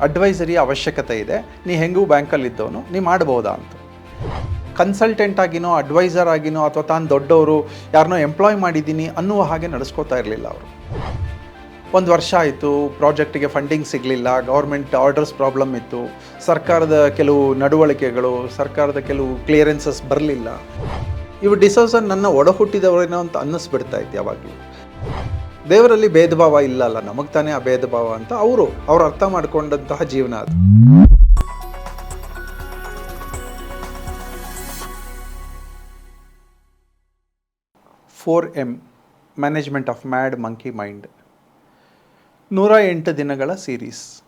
Advisory ಅವಶ್ಯಕತೆ ಇದೆ. ನೀ ಹೆಂಗೂ ಬ್ಯಾಂಕಲ್ಲಿದ್ದವನು, ನೀ ಮಾಡ್ಬೋದಾ ಅಂತ. ಕನ್ಸಲ್ಟೆಂಟ್ ಆಗಿನೋ ಅಡ್ವೈಸರ್ ಆಗಿನೋ, ಅಥವಾ ತಾನು ದೊಡ್ಡವರು ಯಾರನ್ನೋ ಎಂಪ್ಲಾಯ್ ಮಾಡಿದ್ದೀನಿ ಅನ್ನುವ ಹಾಗೆ ನಡೆಸ್ಕೋತಾ ಇರಲಿಲ್ಲ ಅವರು. ಒಂದು ವರ್ಷ ಆಯಿತು ಪ್ರಾಜೆಕ್ಟಿಗೆ ಫಂಡಿಂಗ್ ಸಿಗಲಿಲ್ಲ ಗೌರ್ಮೆಂಟ್ ಆರ್ಡರ್ಸ್ ಪ್ರಾಬ್ಲಮ್ ಇತ್ತು. ಸರ್ಕಾರದ ಕೆಲವು ನಡವಳಿಕೆಗಳು, ಸರ್ಕಾರದ ಕೆಲವು ಕ್ಲಿಯರೆನ್ಸಸ್ ಬರಲಿಲ್ಲ. ಇವು ಡಿಸೋಸನ್ ನನ್ನ ಒಡಹುಟ್ಟಿದವರೇನೋ ಅಂತ ಅನ್ನಿಸ್ಬಿಡ್ತಾ ಇತ್ತು ಯಾವಾಗಲೂ. ದೇವರಲ್ಲಿ ಭೇದ ಭಾವ ಇಲ್ಲ ಅಲ್ಲ ನಮಗೆ ತಾನೇ ಆ ಭೇದ ಭಾವ ಅಂತ ಅವರು ಅವ್ರು ಅರ್ಥ ಮಾಡ್ಕೊಂಡಂತಹ ಜೀವನ ಅದು. Four M, management of mad monkey mind. ನೂರ ಎಂಟು ದಿನಗಳ ಸೀರೀಸ್.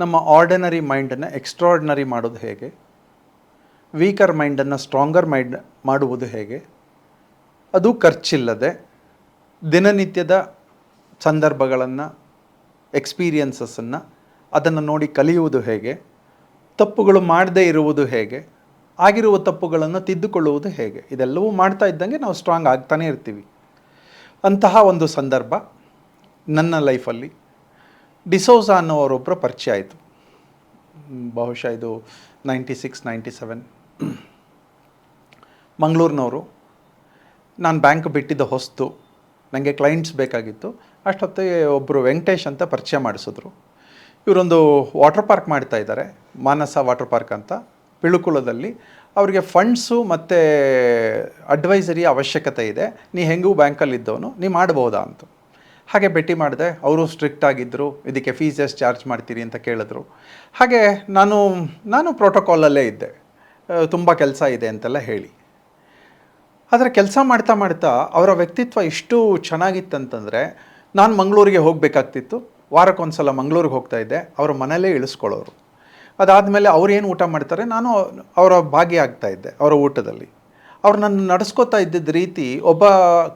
ನಮ್ಮ ಆರ್ಡಿನರಿ ಮೈಂಡನ್ನು ಎಕ್ಸ್ಟ್ರಾರ್ಡಿನರಿ ಮಾಡೋದು ಹೇಗೆ? ವೀಕರ್ ಮೈಂಡನ್ನು ಸ್ಟ್ರಾಂಗರ್ ಮೈಂಡ್ ಮಾಡುವುದು ಹೇಗೆ? ಅದು ಖರ್ಚಿಲ್ಲದೆ ದಿನನಿತ್ಯದ ಸಂದರ್ಭಗಳನ್ನು ಎಕ್ಸ್ಪೀರಿಯನ್ಸಸ್ಸನ್ನು ಅದನ್ನು ನೋಡಿ ಕಲಿಯುವುದು ಹೇಗೆ, ತಪ್ಪುಗಳು ಮಾಡದೇ ಇರುವುದು ಹೇಗೆ, ಆಗಿರುವ ತಪ್ಪುಗಳನ್ನು ತಿದ್ದುಕೊಳ್ಳುವುದು ಹೇಗೆ, ಇದೆಲ್ಲವೂ ಮಾಡ್ತಾ ಇದ್ದಂಗೆ ನಾವು ಸ್ಟ್ರಾಂಗ್ ಆಗ್ತಾನೇ ಇರ್ತೀವಿ. ಅಂತಹ ಒಂದು ಸಂದರ್ಭ ನನ್ನ ಲೈಫಲ್ಲಿ ಡಿಸೋಸ ಅನ್ನೋರೊಬ್ಬರ ಪರಿಚಯ ಆಯಿತು. ಬಹುಶಃ ಇದು ನೈಂಟಿ ಸಿಕ್ಸ್ ನೈಂಟಿ ಸೆವೆನ್ ಮಂಗಳೂರಿನವರು. ನಾನು ಬ್ಯಾಂಕ್ ಬಿಟ್ಟಿದ್ದ ಹೊಸ್ತು. ನನಗೆ ಕ್ಲೈಂಟ್ಸ್ ಬೇಕಾಗಿತ್ತು. ಅಷ್ಟೊತ್ತಿಗೆ ಒಬ್ಬರು ವೆಂಕಟೇಶ್ ಅಂತ ಪರಿಚಯ ಮಾಡಿಸಿದ್ರು. ಇವರೊಂದು ವಾಟರ್ ಪಾರ್ಕ್ ಮಾಡ್ತಾ ಇದ್ದಾರೆ, ಮಾನಸ ವಾಟರ್ ಪಾರ್ಕ್ ಅಂತ. ಪಿಳುಕುಳದಲ್ಲಿ ಅವರಿಗೆ ಫಂಡ್ಸು ಮತ್ತು ಅಡ್ವೈಸರಿ ಅವಶ್ಯಕತೆ ಇದೆ. ನೀ ಹೆಂಗೂ ಬ್ಯಾಂಕಲ್ಲಿದ್ದವನು ನೀ ಮಾಡ್ಬೋದಾ ಅಂತ. ಹಾಗೆ ಭೇಟಿ ಮಾಡಿದೆ. ಅವರು ಸ್ಟ್ರಿಕ್ಟ್ ಆಗಿದ್ದರು ಇದಕ್ಕೆ ಫೀಸ್ ಎಷ್ಟು ಚಾರ್ಜ್ ಮಾಡ್ತೀರಿ ಅಂತ ಕೇಳಿದ್ರು. ಹಾಗೆ ನಾನು ನಾನು ಪ್ರೋಟೋಕಾಲಲ್ಲೇ ಇದ್ದೆ. ತುಂಬ ಕೆಲಸ ಇದೆ ಅಂತೆಲ್ಲ ಹೇಳಿ. ಆದರೆ ಕೆಲಸ ಮಾಡ್ತಾ ಮಾಡ್ತಾ ಅವರ ವ್ಯಕ್ತಿತ್ವ ಇಷ್ಟು ಚೆನ್ನಾಗಿತ್ತಂತಂದರೆ ನಾನು ಮಂಗಳೂರಿಗೆ ಹೋಗಬೇಕಾಗ್ತಿತ್ತು. ವಾರಕ್ಕೊಂದು ಸಲ ಮಂಗಳೂರಿಗೆ ಹೋಗ್ತಾ ಇದ್ದೆ. ಅವರ ಮನೇಲೇ ಇಳಿಸ್ಕೊಳ್ಳೋರು. ಅದಾದಮೇಲೆ ಏನು ಊಟ ಮಾಡ್ತಾರೆ? ನಾನು ಅವರ ಭಾಗಿಯಾಗ್ತಾ ಇದ್ದೆ, ಅವರ ಊಟದಲ್ಲಿ. ಅವ್ರು ನನ್ನ ನಡೆಸ್ಕೋತಾ ಇದ್ದಿದ್ದ ರೀತಿ ಒಬ್ಬ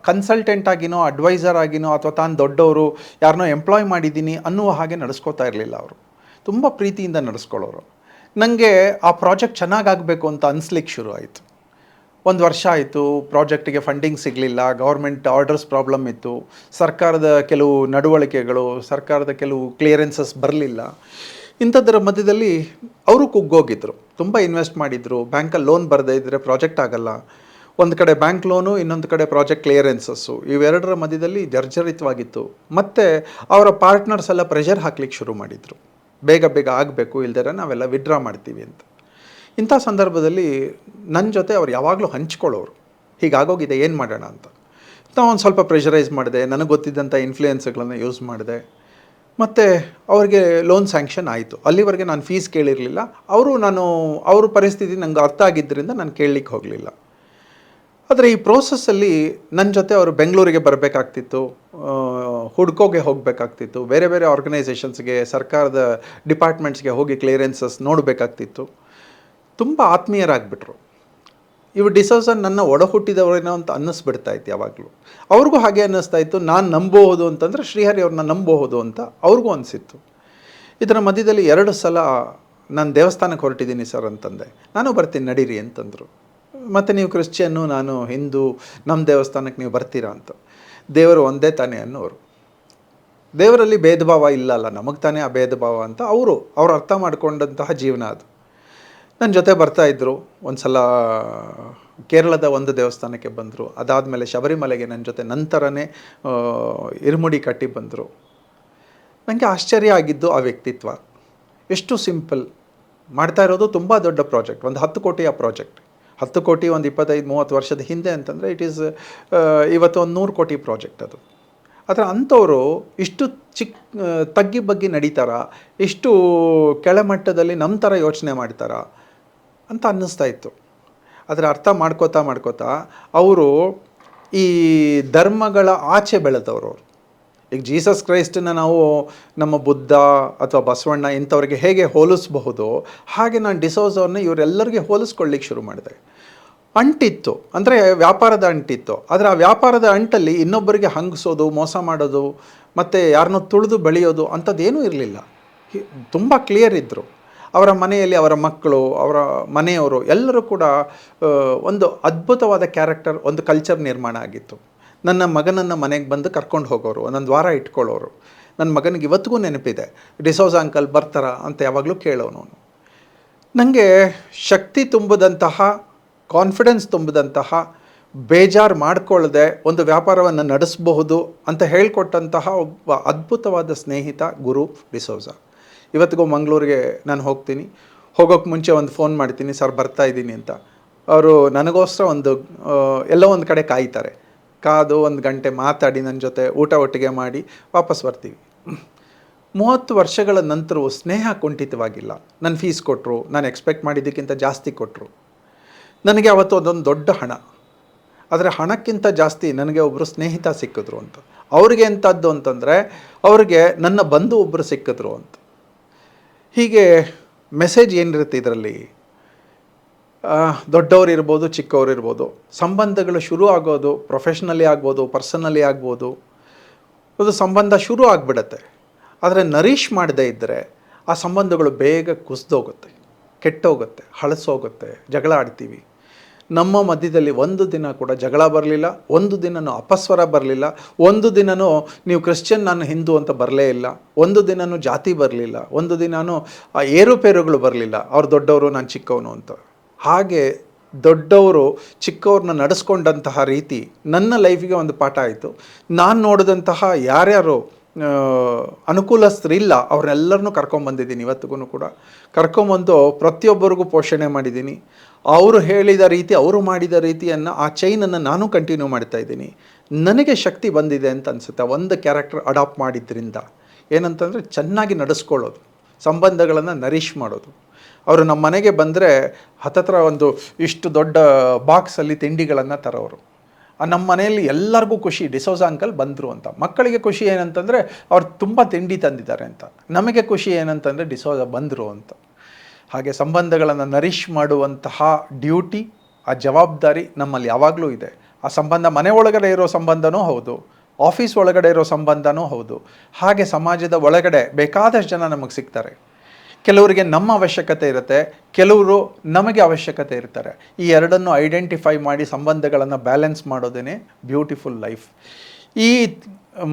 ಕನ್ಸಲ್ಟೆಂಟ್ ಆಗಿನೋ ಅಡ್ವೈಸರ್ ಆಗಿನೋ, ಅಥವಾ ತಾನು ದೊಡ್ಡವರು ಯಾರನ್ನೋ ಎಂಪ್ಲಾಯ್ ಮಾಡಿದ್ದೀನಿ ಅನ್ನುವ ಹಾಗೆ ನಡೆಸ್ಕೋತಾ ಇರಲಿಲ್ಲ ಅವರು. ತುಂಬ ಪ್ರೀತಿಯಿಂದ ನಡೆಸ್ಕೊಳ್ಳೋರು. ನನಗೆ ಆ ಪ್ರಾಜೆಕ್ಟ್ ಚೆನ್ನಾಗಾಗಬೇಕು ಅಂತ ಅನಿಸ್ಲಿಕ್ಕೆ ಶುರು ಆಯಿತು. ಒಂದು ವರ್ಷ ಆಯಿತು, ಪ್ರಾಜೆಕ್ಟಿಗೆ ಫಂಡಿಂಗ್ ಸಿಗಲಿಲ್ಲ ಗೌರ್ಮೆಂಟ್ ಆರ್ಡರ್ಸ್ ಪ್ರಾಬ್ಲಮ್ ಇತ್ತು, ಸರ್ಕಾರದ ಕೆಲವು ನಡವಳಿಕೆಗಳು, ಸರ್ಕಾರದ ಕೆಲವು ಕ್ಲಿಯರೆನ್ಸಸ್ ಬರಲಿಲ್ಲ. ಇಂಥದ್ದರ ಮಧ್ಯದಲ್ಲಿ ಅವರು ಕುಗ್ಗೋಗಿದ್ರು, ತುಂಬ ಇನ್ವೆಸ್ಟ್ ಮಾಡಿದ್ರು ಬ್ಯಾಂಕಲ್ಲಿ ಲೋನ್ ಬರದೇ ಇದ್ದರೆ ಪ್ರಾಜೆಕ್ಟ್ ಆಗಲ್ಲ. ಒಂದು ಕಡೆ ಬ್ಯಾಂಕ್ ಲೋನು ಇನ್ನೊಂದು ಕಡೆ ಪ್ರಾಜೆಕ್ಟ್ ಕ್ಲಿಯರೆನ್ಸಸ್ಸು ಇವೆರಡರ ಮಧ್ಯದಲ್ಲಿ ಜರ್ಜರಿತವಾಗಿತ್ತು. ಮತ್ತು ಅವರ ಪಾರ್ಟ್ನರ್ಸ್ ಎಲ್ಲ ಪ್ರೆಷರ್ ಹಾಕ್ಲಿಕ್ಕೆ ಶುರು ಮಾಡಿದರು. ಬೇಗ ಬೇಗ ಆಗಬೇಕು ಇಲ್ದಿರ ನಾವೆಲ್ಲ ವಿಡ್ರಾ ಮಾಡ್ತೀವಿ ಅಂತ. ಇಂಥ ಸಂದರ್ಭದಲ್ಲಿ ನನ್ನ ಜೊತೆ ಅವ್ರು ಯಾವಾಗಲೂ ಹಂಚ್ಕೊಳ್ಳೋರು. ಹೀಗಾಗೋಗಿದೆ, ಏನು ಮಾಡೋಣ ಅಂತ. ನಾವು ಒಂದು ಸ್ವಲ್ಪ ಪ್ರೆಷರೈಸ್ ಮಾಡಿದೆ, ನನಗೆ ಗೊತ್ತಿದ್ದಂಥ ಇನ್ಫ್ಲೂಯೆನ್ಸ್ಗಳನ್ನು ಯೂಸ್ ಮಾಡಿದೆ. ಮತ್ತು ಅವ್ರಿಗೆ ಲೋನ್ ಸ್ಯಾಂಕ್ಷನ್ ಆಯಿತು. ಅಲ್ಲಿವರೆಗೆ ನಾನು ಫೀಸ್ ಕೇಳಿರಲಿಲ್ಲ. ಅವರು ನಾನು, ಅವ್ರ ಪರಿಸ್ಥಿತಿ ನನಗೆ ಅರ್ಥ ಆಗಿದ್ದರಿಂದ ನಾನು ಕೇಳಲಿಕ್ಕೆ ಹೋಗಲಿಲ್ಲ. ಆದರೆ ಈ ಪ್ರೋಸೆಸ್ಸಲ್ಲಿ ನನ್ನ ಜೊತೆ ಅವರು ಬೆಂಗಳೂರಿಗೆ ಬರಬೇಕಾಗ್ತಿತ್ತು ಹುಡ್ಕೋಗೆ ಹೋಗಬೇಕಾಗ್ತಿತ್ತು, ಬೇರೆ ಬೇರೆ ಆರ್ಗನೈಸೇಷನ್ಸ್ಗೆ ಸರ್ಕಾರದ ಡಿಪಾರ್ಟ್ಮೆಂಟ್ಸ್ಗೆ ಹೋಗಿ ಕ್ಲಿಯರೆನ್ಸಸ್ ನೋಡಬೇಕಾಗ್ತಿತ್ತು. ತುಂಬ ಆತ್ಮೀಯರಾಗಿಬಿಟ್ರು. ಇವು ಡಿಸೋಸನ್ ನನ್ನ ಒಡ ಹುಟ್ಟಿದವರೇನೋ ಅಂತ ಅನ್ನಿಸ್ಬಿಡ್ತಾ ಇತ್ತು ಯಾವಾಗಲೂ. ಅವ್ರಿಗೂ ಹಾಗೆ ಅನ್ನಿಸ್ತಾ ಇತ್ತು, ನಾನು ನಂಬಬಹುದು ಅಂತಂದರೆ ಶ್ರೀಹರಿ ಅವ್ರನ್ನ ನಂಬಬಹುದು ಅಂತ ಅವ್ರಿಗೂ ಅನಿಸಿತ್ತು. ಇದರ ಮಧ್ಯದಲ್ಲಿ ಎರಡು ಸಲ ನಾನು ದೇವಸ್ಥಾನಕ್ಕೆ ಹೊರಟಿದ್ದೀನಿ ಸರ್ ಅಂತಂದೆ. ನಾನು ಬರ್ತೀನಿ, ನಡೀರಿ ಅಂತಂದರು. ಮತ್ತು ನೀವು ಕ್ರಿಶ್ಚಿಯನ್ನು ನಾನು ಹಿಂದೂ ನಮ್ಮ ದೇವಸ್ಥಾನಕ್ಕೆ ನೀವು ಬರ್ತೀರಾ ಅಂತ. ದೇವರು ಒಂದೇ ತಾನೇ ಅನ್ನೋರು. ದೇವರಲ್ಲಿ ಭೇದ ಭಾವ ಇಲ್ಲ ಅಲ್ಲ, ನಮಗೆ ತಾನೇ ಆ ಭೇದ ಭಾವ ಅಂತ ಅವರು, ಅವ್ರು ಅರ್ಥ ಮಾಡಿಕೊಂಡಂತಹ ಜೀವನ ಅದು. ನನ್ನ ಜೊತೆ ಬರ್ತಾ ಇದ್ದರು ಒಂದು ಸಲ ಕೇರಳದ ಒಂದು ದೇವಸ್ಥಾನಕ್ಕೆ ಬಂದರು. ಅದಾದಮೇಲೆ ಶಬರಿಮಲೆಗೆ ನನ್ನ ಜೊತೆ ನಂತರನೇ ಇರುಮುಡಿ ಕಟ್ಟಿ ಬಂದರು. ನನಗೆ ಆಶ್ಚರ್ಯ ಆಗಿದ್ದು ಆ ವ್ಯಕ್ತಿತ್ವ. ಎಷ್ಟು ಸಿಂಪಲ್. ಮಾಡ್ತಾ ಇರೋದು ತುಂಬ ದೊಡ್ಡ ಪ್ರಾಜೆಕ್ಟ್, ಒಂದು ಹತ್ತು ಕೋಟಿಯ ಪ್ರಾಜೆಕ್ಟ್. ಹತ್ತು ಕೋಟಿ, ಒಂದು ಇಪ್ಪತ್ತೈದು, ಮೂವತ್ತು ವರ್ಷದ ಹಿಂದೆ ಅಂತಂದರೆ ಇಟ್ ಈಸ್ ಇವತ್ತು ಒಂದು ನೂರು ಕೋಟಿ ಪ್ರಾಜೆಕ್ಟ್ ಅದು. ಆದರೆ ಅಂಥವರು ಇಷ್ಟು ಚಿಕ್ಕ ತಗ್ಗಿ ಬಗ್ಗಿ ನಡೀತಾರಾ? ಇಷ್ಟು ಕೆಳಮಟ್ಟದಲ್ಲಿ ನಮ್ಮ ಥರ ಯೋಚನೆ ಮಾಡ್ತಾರಾ? ಅಂತ ಅನ್ನಿಸ್ತಾ ಇತ್ತು. ಅದರ ಅರ್ಥ ಮಾಡ್ಕೋತಾ ಮಾಡ್ಕೋತಾ ಅವರು ಈ ಧರ್ಮಗಳ ಆಚೆ ಬೆಳೆದವರು ಈಗ ಜೀಸಸ್ ಕ್ರೈಸ್ಟನ್ನ ನಾವು ನಮ್ಮ ಬುದ್ಧ ಅಥವಾ ಬಸವಣ್ಣ ಇಂಥವ್ರಿಗೆ ಹೇಗೆ ಹೋಲಿಸ್ಬಹುದು, ಹಾಗೆ ನಾನು ಡಿಸೋಸ್ ಅವ್ರನ್ನ ಇವರೆಲ್ಲರಿಗೆ ಹೋಲಿಸ್ಕೊಳ್ಳಿಕ್ಕೆ ಶುರು ಮಾಡಿದೆ. ಅಂಟಿತ್ತು, ಅಂದರೆ ವ್ಯಾಪಾರದ ಅಂಟಿತ್ತು. ಆದರೆ ಆ ವ್ಯಾಪಾರದ ಅಂಟಲ್ಲಿ ಇನ್ನೊಬ್ಬರಿಗೆ ಹಂಗಿಸೋದು, ಮೋಸ ಮಾಡೋದು, ಮತ್ತು ಯಾರನ್ನೋ ತುಳಿದು ಬೆಳೆಯೋದು ಅಂಥದ್ದೇನೂ ಇರಲಿಲ್ಲ. ತುಂಬ ಕ್ಲಿಯರ್ ಇದ್ದರು ಅವರ ಮನೆಯಲ್ಲಿ ಅವರ ಮಕ್ಕಳು, ಅವರ ಮನೆಯವರು ಎಲ್ಲರೂ ಕೂಡ ಒಂದು ಅದ್ಭುತವಾದ ಕ್ಯಾರೆಕ್ಟರ್, ಒಂದು ಕಲ್ಚರ್ ನಿರ್ಮಾಣ ಆಗಿತ್ತು. ನನ್ನ ಮಗನನ್ನು ಮನೆಗೆ ಬಂದು ಕರ್ಕೊಂಡು ಹೋಗೋರು, ಒಂದೊಂದು ವಾರ ಇಟ್ಕೊಳ್ಳೋರು. ನನ್ನ ಮಗನಿಗೆ ಇವತ್ತಿಗೂ ನೆನಪಿದೆ ಡಿಸೋಸ್ ಅಂಕಲ್ ಬರ್ತಾರ? ಅಂತ ಯಾವಾಗಲೂ ಕೇಳೋನು ನನಗೆ ಶಕ್ತಿ ತುಂಬಿದಂತಹ ಕಾನ್ಫಿಡೆನ್ಸ್ ತುಂಬಿದಂತಹ, ಬೇಜಾರು ಮಾಡಿಕೊಳ್ಳದೆ ಒಂದು ವ್ಯಾಪಾರವನ್ನು ನಡೆಸಬಹುದು ಅಂತ ಹೇಳಿಕೊಟ್ಟಂತಹ ಒಬ್ಬ ಅದ್ಭುತವಾದ ಸ್ನೇಹಿತ ಗುರು ಡಿಸೋಜ ಇವತ್ತಿಗೂ ಮಂಗಳೂರಿಗೆ ನಾನು ಹೋಗ್ತೀನಿ. ಹೋಗೋಕ್ಕೆ ಮುಂಚೆ ಒಂದು ಫೋನ್ ಮಾಡ್ತೀನಿ, ಸರ್ ಬರ್ತಾ ಇದ್ದೀನಿ ಅಂತ. ಅವರು ನನಗೋಸ್ಕರ ಒಂದು ಎಲ್ಲೋ ಒಂದು ಕಡೆ ಕಾಯ್ತಾರೆ. ಕಾದು ಒಂದು ಗಂಟೆ ಮಾತಾಡಿ ನನ್ನ ಜೊತೆ ಊಟ ಒಟ್ಟಿಗೆ ಮಾಡಿ ವಾಪಸ್ ಬರ್ತೀವಿ. ಮೂವತ್ತು ವರ್ಷಗಳ ನಂತರವೂ ಸ್ನೇಹ ಕುಂಠಿತವಾಗಿಲ್ಲ. ನನ್ನ ಫೀಸ್ ಕೊಟ್ಟರು ನಾನು ಎಕ್ಸ್ಪೆಕ್ಟ್ ಮಾಡಿದ್ದಕ್ಕಿಂತ ಜಾಸ್ತಿ ಕೊಟ್ಟರು ನನಗೆ ಅವತ್ತು ಅದೊಂದು ದೊಡ್ಡ ಹಣ. ಆದರೆ ಹಣಕ್ಕಿಂತ ಜಾಸ್ತಿ ನನಗೆ ಒಬ್ಬರು ಸ್ನೇಹಿತ ಸಿಕ್ಕಿದ್ರು ಅಂತ. ಅವ್ರಿಗೆ ಎಂಥದ್ದು ಅಂತಂದರೆ, ಅವ್ರಿಗೆ ನನ್ನ ಬಂಧು ಒಬ್ಬರು ಸಿಕ್ಕಿದ್ರು ಅಂತ. ಹೀಗೆ ಮೆಸೇಜ್ ಏನಿರುತ್ತೆ ಇದರಲ್ಲಿ? ದೊಡ್ಡವ್ರು ಇರ್ಬೋದು, ಚಿಕ್ಕವ್ರು ಇರ್ಬೋದು, ಸಂಬಂಧಗಳು ಶುರು ಆಗೋದು ಪ್ರೊಫೆಷ್ನಲಿ ಆಗ್ಬೋದು ಪರ್ಸನಲಿ ಆಗ್ಬೋದು, ಅದು ಸಂಬಂಧ ಶುರು ಆಗಿಬಿಡತ್ತೆ. ಆದರೆ ನರೀಶ್ ಮಾಡದೇ ಇದ್ದರೆ ಆ ಸಂಬಂಧಗಳು ಬೇಗ ಕುಸಿದೋಗುತ್ತೆ, ಕೆಟ್ಟೋಗುತ್ತೆ, ಹಳಸೋಗುತ್ತೆ, ಜಗಳ ಆಡ್ತೀವಿ. ನಮ್ಮ ಮಧ್ಯದಲ್ಲಿ ಒಂದು ದಿನ ಕೂಡ ಜಗಳ ಬರಲಿಲ್ಲ, ಒಂದು ದಿನನೂ ಅಪಸ್ವರ ಬರಲಿಲ್ಲ, ಒಂದು ದಿನನೂ ನೀವು ಕ್ರಿಶ್ಚಿಯನ್, ನಾನು ಹಿಂದೂ ಅಂತ ಬರಲೇ ಇಲ್ಲ, ಒಂದು ದಿನನೂ ಜಾತಿ ಬರಲಿಲ್ಲ, ಒಂದು ದಿನನೂ ಏರುಪೇರುಗಳು ಬರಲಿಲ್ಲ, ಅವ್ರು ದೊಡ್ಡವರು, ನಾನು ಚಿಕ್ಕವನು ಅಂತ. ಹಾಗೆ ದೊಡ್ಡವರು ಚಿಕ್ಕವ್ರನ್ನ ನಡೆಸ್ಕೊಂಡಂತಹ ರೀತಿ ನನ್ನ ಲೈಫಿಗೆ ಒಂದು ಪಾಠ ಆಯಿತು. ನಾನು ನೋಡಿದಂತಹ ಯಾರ್ಯಾರು ಅನುಕೂಲಸ್ಥರಿಲ್ಲ, ಅವ್ರನ್ನೆಲ್ಲರನ್ನೂ ಕರ್ಕೊಂಬಂದಿದ್ದೀನಿ ಇವತ್ತಿಗೂ ಕೂಡ. ಕರ್ಕೊಂಬಂದು ಪ್ರತಿಯೊಬ್ಬರಿಗೂ ಪೋಷಣೆ ಮಾಡಿದ್ದೀನಿ. ಅವರು ಹೇಳಿದ ರೀತಿ, ಅವರು ಮಾಡಿದ ರೀತಿಯನ್ನು ಆ ಚೈನನ್ನು ನಾನು ಕಂಟಿನ್ಯೂ ಮಾಡ್ತಾ ಇದ್ದೀನಿ. ನನಗೆ ಶಕ್ತಿ ಬಂದಿದೆ ಅಂತ ಅನಿಸುತ್ತೆ. ಒಂದು ಕ್ಯಾರೆಕ್ಟರ್ ಅಡಾಪ್ಟ್ ಮಾಡಿದ್ದರಿಂದ ಏನಂತಂದರೆ ಚೆನ್ನಾಗಿ ನಡೆಸ್ಕೊಳ್ಳೋದು. ಸಂಬಂಧಗಳನ್ನು ನರಿಶ್ ಮಾಡೋದು. ಅವರು ನಮ್ಮ ಮನೆಗೆ ಬಂದರೆ ಹತ್ತತ್ರ ಒಂದು ಇಷ್ಟು ದೊಡ್ಡ ಬಾಕ್ಸಲ್ಲಿ ತಿಂಡಿಗಳನ್ನು ತರೋರು. ನಮ್ಮ ಮನೆಯಲ್ಲಿ ಎಲ್ಲರಿಗೂ ಖುಷಿ. ಡಿಸೋಸ ಅಂಕಲ್ ಬಂದರು ಅಂತ. ಮಕ್ಕಳಿಗೆ ಖುಷಿ ಏನಂತಂದರೆ ಅವ್ರು ತುಂಬ ತಿಂಡಿ ತಂದಿದ್ದಾರೆ ಅಂತ. ನಮಗೆ ಖುಷಿ ಏನಂತಂದರೆ ಡಿಸೋಸ ಬಂದರು ಅಂತ. ಹಾಗೆ ಸಂಬಂಧಗಳನ್ನು ನರಿಶ್ ಮಾಡುವಂತಹ ಡ್ಯೂಟಿ, ಆ ಜವಾಬ್ದಾರಿ ನಮ್ಮಲ್ಲಿ ಯಾವಾಗಲೂ ಇದೆ. ಆ ಸಂಬಂಧ ಮನೆ ಒಳಗಡೆ ಇರೋ ಸಂಬಂಧನೂ ಹೌದು, ಆಫೀಸ್ ಒಳಗಡೆ ಇರೋ ಸಂಬಂಧನೂ ಹೌದು. ಹಾಗೆ ಸಮಾಜದ ಒಳಗಡೆ ಬೇಕಾದಷ್ಟು ಜನ ನಮಗೆ ಸಿಗ್ತಾರೆ. ಕೆಲವರಿಗೆ ನಮ್ಮ ಅವಶ್ಯಕತೆ ಇರುತ್ತೆ, ಕೆಲವರು ನಮಗೆ ಅವಶ್ಯಕತೆ ಇರ್ತಾರೆ. ಈ ಎರಡನ್ನು ಐಡೆಂಟಿಫೈ ಮಾಡಿ ಸಂಬಂಧಗಳನ್ನು ಬ್ಯಾಲೆನ್ಸ್ ಮಾಡೋದೇ ಬ್ಯೂಟಿಫುಲ್ ಲೈಫ್ ಈ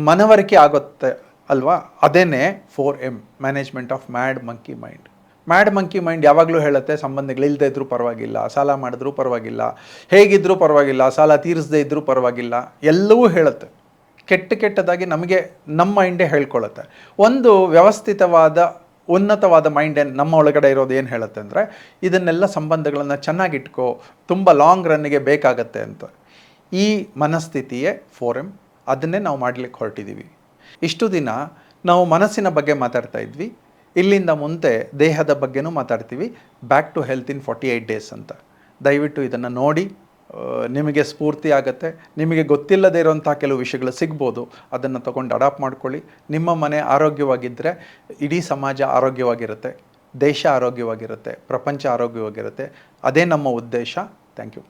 ಮನವರಿಕೆ ಆಗುತ್ತೆ ಅಲ್ವಾ? ಅದೇನೇ four M management of mad monkey mind mad monkey mind ಯಾವಾಗಲೂ ಹೇಳುತ್ತೆ, ಸಂಬಂಧಗಳು ಇಲ್ಲದೆ ಇದ್ರೂ ಪರವಾಗಿಲ್ಲ, ಸಾಲ ಮಾಡಿದ್ರೂ ಪರವಾಗಿಲ್ಲ ಹೇಗಿದ್ದರೂ ಪರವಾಗಿಲ್ಲ, ಸಾಲ ತೀರಿಸದೇ ಇದ್ದರೂ ಪರವಾಗಿಲ್ಲ, ಎಲ್ಲವೂ ಹೇಳುತ್ತೆ. ಕೆಟ್ಟ ಕೆಟ್ಟದಾಗಿ ನಮಗೆ ನಮ್ಮ ಮೈಂಡೇ ಹೇಳ್ಕೊಳ್ಳುತ್ತೆ ಒಂದು ವ್ಯವಸ್ಥಿತವಾದ, ಉನ್ನತವಾದ ಮೈಂಡ್ ಏನು ನಮ್ಮ ಒಳಗಡೆ ಇರೋದು ಏನು ಹೇಳುತ್ತೆ ಅಂದರೆ, ಇದನ್ನೆಲ್ಲ ಸಂಬಂಧಗಳನ್ನು ಚೆನ್ನಾಗಿಟ್ಕೋ, ತುಂಬ ಲಾಂಗ್ ರನ್ನಿಗೆ ಬೇಕಾಗತ್ತೆ ಅಂತ. ಈ ಮನಸ್ಥಿತಿಯೇ ಫೋರಮ್ ಅದನ್ನೇ ನಾವು ಮಾಡಲಿಕ್ಕೆ ಹೊರಟಿದ್ದೀವಿ ಇಷ್ಟು ದಿನ ನಾವು ಮನಸ್ಸಿನ ಬಗ್ಗೆ ಮಾತಾಡ್ತಾ ಇದ್ವಿ. ಇಲ್ಲಿಂದ ಮುಂದೆ ದೇಹದ ಬಗ್ಗೆನೂ ಮಾತಾಡ್ತೀವಿ. Back to health in forty eight days ಅಂತ. ದಯವಿಟ್ಟು ಇದನ್ನು ನೋಡಿ ನಿಮಗೆ ಸ್ಫೂರ್ತಿ ಆಗುತ್ತೆ. ನಿಮಗೆ ಗೊತ್ತಿಲ್ಲದೇ ಇರೋಂಥ ಕೆಲವು ವಿಷಯಗಳು ಸಿಗ್ಬೋದು. ಅದನ್ನು ತಗೊಂಡು ಅಡಾಪ್ಟ್ ಮಾಡ್ಕೊಳ್ಳಿ. ನಿಮ್ಮ ಮನೆ ಆರೋಗ್ಯವಾಗಿದ್ದರೆ ಇಡೀ ಸಮಾಜ ಆರೋಗ್ಯವಾಗಿರುತ್ತೆ. ದೇಶ ಆರೋಗ್ಯವಾಗಿರುತ್ತೆ. ಪ್ರಪಂಚ ಆರೋಗ್ಯವಾಗಿರುತ್ತೆ. ಅದೇ ನಮ್ಮ ಉದ್ದೇಶ. Thank you